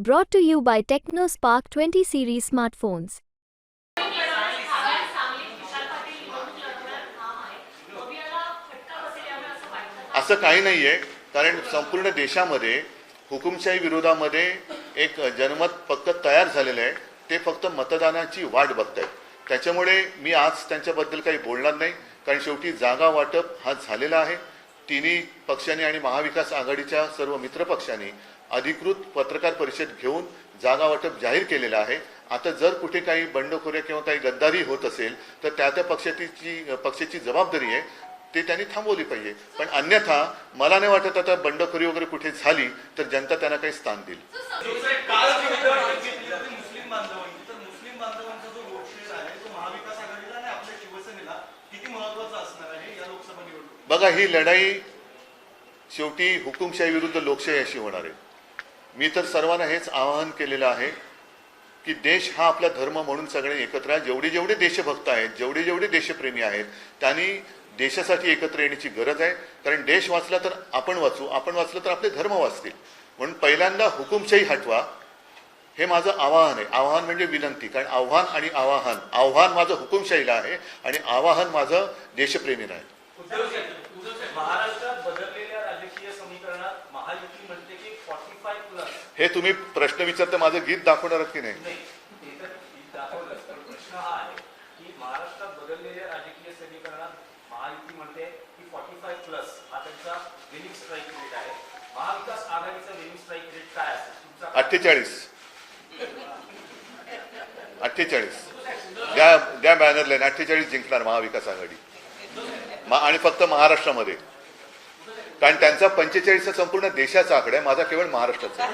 Brought to you by TechnoSpark 20 series smartphones. असं काही नाही आहे कारण संपूर्ण देशामध्ये हुकुमशाही विरोधामध्ये एक जनमत पक्क तयार झालेलं आहे. ते फक्त मतदानाची वाट बघतायत. त्याच्यामुळे मी आज त्यांच्याबद्दल काही बोलणार नाही कारण शेवटी जागा वाटप हा झालेला आहे. तिन्ही पक्षांनी आणि महाविकास आघाडीच्या सर्व मित्रपक्षांनी अधिकृत पत्रकार परिषद घेऊन जागा वाटप जाहीर केलेलं आहे. आता जर कुठे काही बंडखोऱ्या किंवा काही गद्दारी होत असेल तर त्या त्या पक्षाची पक्षाची जबाबदारी आहे. ते त्यांनी थांबवली पाहिजे. पण अन्यथा मला नाही वाटत आता बंडखोरी वगैरे कुठे झाली तर जनता त्यांना काही स्थान देईल. बघा ही लढाई शेवटी हुकुमशाही विरुद्ध लोकशाही अशी होणार आहे. मी तर सर्वांना हेच आवाहन केलेलं आहे की देश हा आपला धर्म म्हणून सगळे एकत्र आहे. जेवढे जेवढे देशभक्त आहेत जेवढे जेवढे देशप्रेमी आहेत त्यांनी देशासाठी एकत्र येण्याची गरज आहे. कारण देश वाचला तर आपण वाचू आपण वाचलं तर आपले धर्म वाचतील. म्हणून पहिल्यांदा हुकुमशाही हटवा हे माझं आवाहन आहे. आवाहन म्हणजे विनंती. कारण आव्हान आणि आवाहन आव्हान माझं हुकुमशाहीला आहे आणि आवाहन माझं देशप्रेमीला आहे. महाराष्ट्रात बदललेल्या राजकीय समीकरणात महायुती म्हणते की फॉर्टी फाय प्लस हे तुम्ही प्रश्न विचारता माझं गीत दाखवणार की नाही? नाही ते तर दाखवलं पण प्रश्न हा आहे की महाराष्ट्रात बदललेल्या राजकीय समीकरणात महायुती म्हणते की फॉर्टी फाय प्लस हा त्यांचा विनिंग स्ट्राईक रेट आहे. महाविकास आघाडीचा विनिंग स्ट्राईक रेट काय असेल? तुमचा अठ्ठेचाळीस. अठ्ठेचाळीस. द्या द्या बॅनर लाईन अठ्ठेचाळीस जिंकणार महाविकास आघाडी. आणि फक्त महाराष्ट्रामध्ये. कारण त्यांचा पंचेचाळीसचा संपूर्ण देशाचा आकडा आहे माझा केवळ महाराष्ट्राचा.